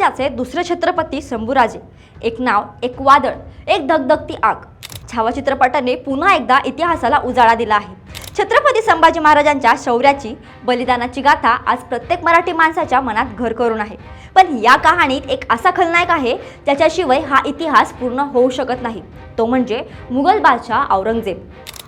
साम्राज्याचे दुसरे छत्रपती शंभूराजे. एक नाव एक वादळ एक धगधगती आग. छावा चित्रपटाने पुन्हा एकदा इतिहासाला उजाळा दिला आहे. छत्रपती संभाजी महाराजांच्या शौर्याची बलिदानाची गाथा आज प्रत्येक मराठी माणसाच्या मनात घर करून आहे. पण या कहाणीत एक असा खलनायक आहे त्याच्याशिवाय हा इतिहास पूर्ण होऊ शकत नाही. तो म्हणजे मुघल बादशाह औरंगजेब.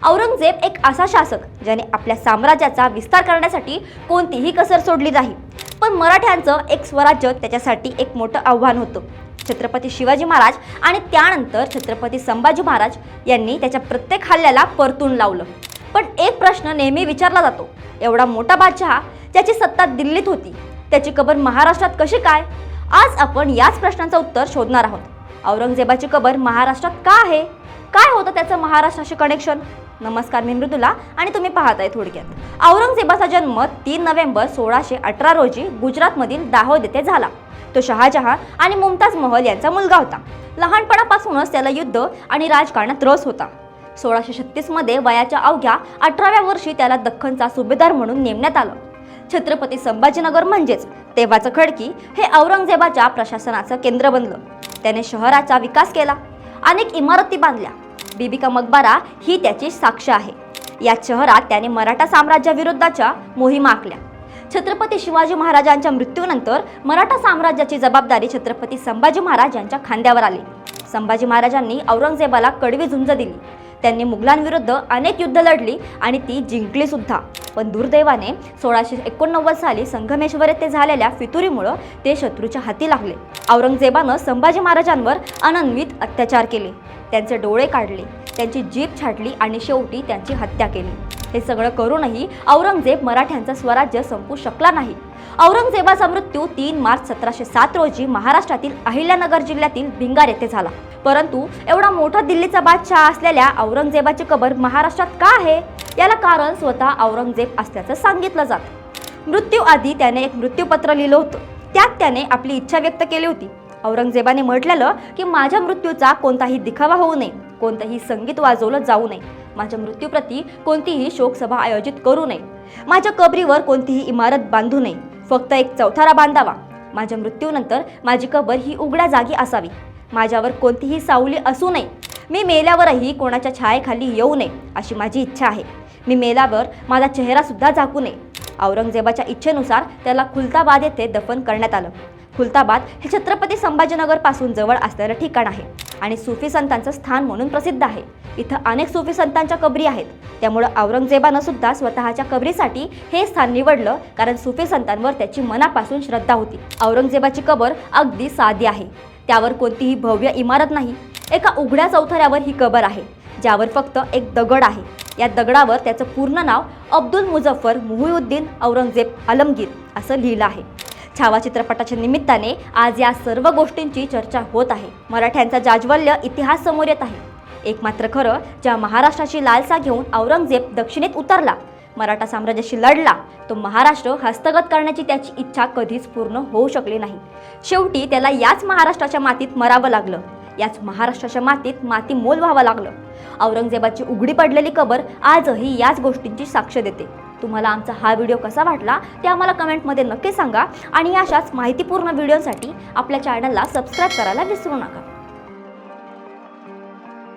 औरंगजेब एक असा शासक ज्याने आपल्या साम्राज्याचा विस्तार करण्यासाठी कोणतीही कसर सोडली नाही. पण मराठ्यांचं एक स्वराज्य त्याच्यासाठी एक मोठं आव्हान होतं. छत्रपती शिवाजी महाराज आणि त्यानंतर छत्रपती संभाजी महाराज यांनी त्याच्या प्रत्येक हल्ल्याला परतून लावलं. पण एक प्रश्न नेहमी विचारला जातो. एवढा मोठा बादशहा ज्याची सत्ता दिल्लीत होती त्याची कबर महाराष्ट्रात कशी काय? आज आपण याच प्रश्नाचं उत्तर शोधणार आहोत. औरंगजेबाची कबर महाराष्ट्रात का आहे? काय होतं त्याचं महाराष्ट्राशी कनेक्शन नमस्कार मी मृदुला आणि तुम्ही पाहत आहे थोडक्यात. औरंगजेबाचा जन्म तीन नोव्हेंबर सोळाशे अठरा रोजी गुजरातमधील दाहोद येथे झाला. तो शहाजहान आणि मुमताज महल यांचा मुलगा होता. लहानपणापासूनच त्याला युद्ध आणि राजकारणात रस होता. सोळाशे छत्तीसमध्ये वयाच्या अवघ्या अठराव्या वर्षी त्याला दख्खनचा सुभेदार म्हणून नेमण्यात आलं. छत्रपती संभाजीनगर म्हणजेच तेव्हाचं खडकी हे औरंगजेबाच्या प्रशासनाचं केंद्र बनलं. त्याने शहराचा विकास केला. अनेक इमारती बांधल्या. बीबी का मकबरा ही त्याची साक्ष आहे. या शहरात त्याने मराठा साम्राज्याविरुद्धच्या मोहिमा आखल्या. छत्रपती शिवाजी महाराजांच्या मृत्यूनंतर मराठा साम्राज्याची जबाबदारी छत्रपती संभाजी महाराज यांच्या खांद्यावर आली. संभाजी महाराजांनी औरंगजेबाला कडवी झुंज दिली. त्यांनी मुघलांविरुद्ध अनेक युद्ध लढली आणि ती जिंकली सुद्धा. पण दुर्दैवाने सोळाशे एकोणनव्वद साली संगमेश्वर येथे झालेल्या फितुरीमुळं ते शत्रूच्या हाती लागले. औरंगजेबानं संभाजी महाराजांवर अनन्वित अत्याचार केले. त्यांचे डोळे काढले त्यांची जीभ छाटली आणि शेवटी त्यांची हत्या केली. हे सगळं करूनही औरंगजेब मराठ्यांचं स्वराज्य संपू शकला नाही. औरंगजेबाचा मृत्यू तीन मार्च सतराशे सात रोजी महाराष्ट्रातील अहिल्यानगर जिल्ह्यातील भिंगार येथे झाला. परंतु एवढा मोठा दिल्लीचा बादशाह असलेल्या औरंगजेबाची कबर महाराष्ट्रात का आहे? याला कारण स्वतः औरंगजेब असल्याचं सांगितलं जातं. मृत्यूआधी त्याने एक मृत्यूपत्र लिहिलं होतं. त्यात त्याने आपली इच्छा व्यक्त केली होती. औरंगजेबाने म्हटलेलं की माझ्या मृत्यूचा कोणताही दिखावा होऊ नये कोणतंही संगीत वाजवलं जाऊ नये. माझ्या मृत्यूप्रती कोणतीही शोकसभा आयोजित करू नये. माझ्या कबरीवर कोणतीही इमारत बांधू नये. फक्त एक चौथारा बांधावा. माझ्या मृत्यूनंतर माझी कबर ही उघड्या जागी असावी. माझ्यावर कोणतीही सावली असू नये. मी मेल्यावरही कोणाच्या छायेखाली येऊ नये अशी माझी इच्छा आहे. मी मेल्यावर माझा चेहरासुद्धा झाकू नये. औरंगजेबाच्या इच्छेनुसार त्याला खुलताबाद येथे दफन करण्यात आलं. खुलताबाद हे छत्रपती संभाजीनगरपासून जवळ असलेलं ठिकाण आहे आणि सुफी संतांचं स्थान म्हणून प्रसिद्ध आहे. इथं अनेक सुफी संतांच्या कबरी आहेत. त्यामुळं औरंगजेबानं सुद्धा स्वतःच्या कबरीसाठी हे स्थान निवडलं कारण सुफी संतांवर त्याची मनापासून श्रद्धा होती. औरंगजेबाची कबर अगदी साधी आहे. त्यावर कोणतीही भव्य इमारत नाही. एका उघड्या चौथऱ्यावर ही कबर आहे ज्यावर फक्त एक दगड आहे. या दगडावर त्याचं पूर्ण नाव अब्दुल मुझफ्फर मुहिउद्दीन औरंगजेब आलमगीर असं लिहिलं आहे. छावा चित्रपटाच्या निमित्ताने आज या सर्व गोष्टींची चर्चा होत आहे. मराठ्यांचा जाज्वल्य इतिहास समोर येत आहे. एक मात्र खरं ज्या महाराष्ट्राची लालसा घेऊन औरंगजेब दक्षिणेत उतरला मराठा साम्राज्याशी लढला तो महाराष्ट्र हस्तगत करण्याची त्याची इच्छा कधीच पूर्ण होऊ शकली नाही. शेवटी त्याला याच महाराष्ट्राच्या मातीत मरावं लागलं. याच महाराष्ट्राच्या मातीत माती मोल व्हावं लागलं. औरंगजेबाची उघडी पडलेली कबर आजही याच गोष्टींची साक्ष देते. तुम्हाला आमचा हा व्हिडिओ कसा वाटला ते आम्हाला कमेंटमध्ये नक्की सांगा. आणि अशाच माहितीपूर्ण व्हिडिओसाठी आपल्या चॅनलला सबस्क्राईब करायला विसरू नका.